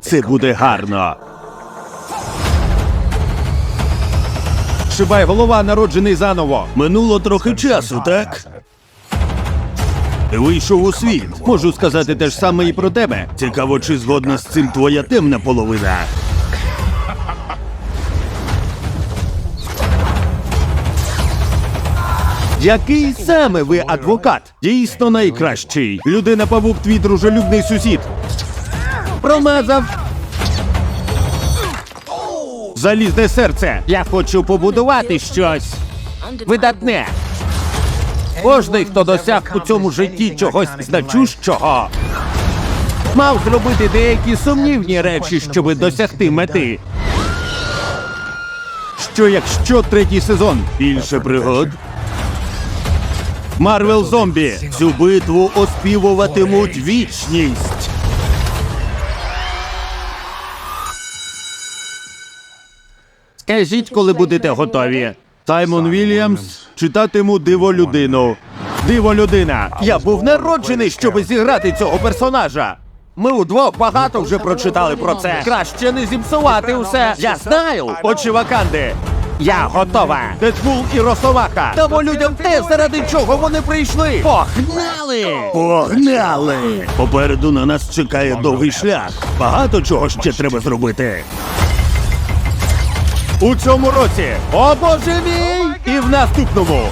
Це буде гарно. Шибай голова, народжений заново. Минуло трохи часу, так? Ти вийшов у світ. Можу сказати те ж саме і про тебе. Цікаво, чи згодна з цим твоя темна половина. Який саме ви адвокат? Дійсно найкращий. Людина павук твій дружелюбний сусід. Промазав. Залізне серце. Я хочу побудувати щось видатне. Кожний, хто досяг у цьому житті чогось значущого, мав зробити деякі сумнівні речі, щоби досягти мети. Що якщо третій сезон більше пригод? Марвел Зомбі. Цю битву оспівуватимуть вічність. Скажіть, коли будете готові. Саймон Вільямс читатиму диво людину. Диво людина. Я був народжений, щоб зіграти цього персонажа. Ми удвох багато вже прочитали про це. Краще не зіпсувати усе. Я знаю. Очі Ваканди. Я готова. Дедпул і Росомаха. Дамо людям те, заради чого вони прийшли. Погнали! Погнали! Попереду на нас чекає довгий шлях. Багато чого ще треба зробити. У цьому році о боже мій! І в наступному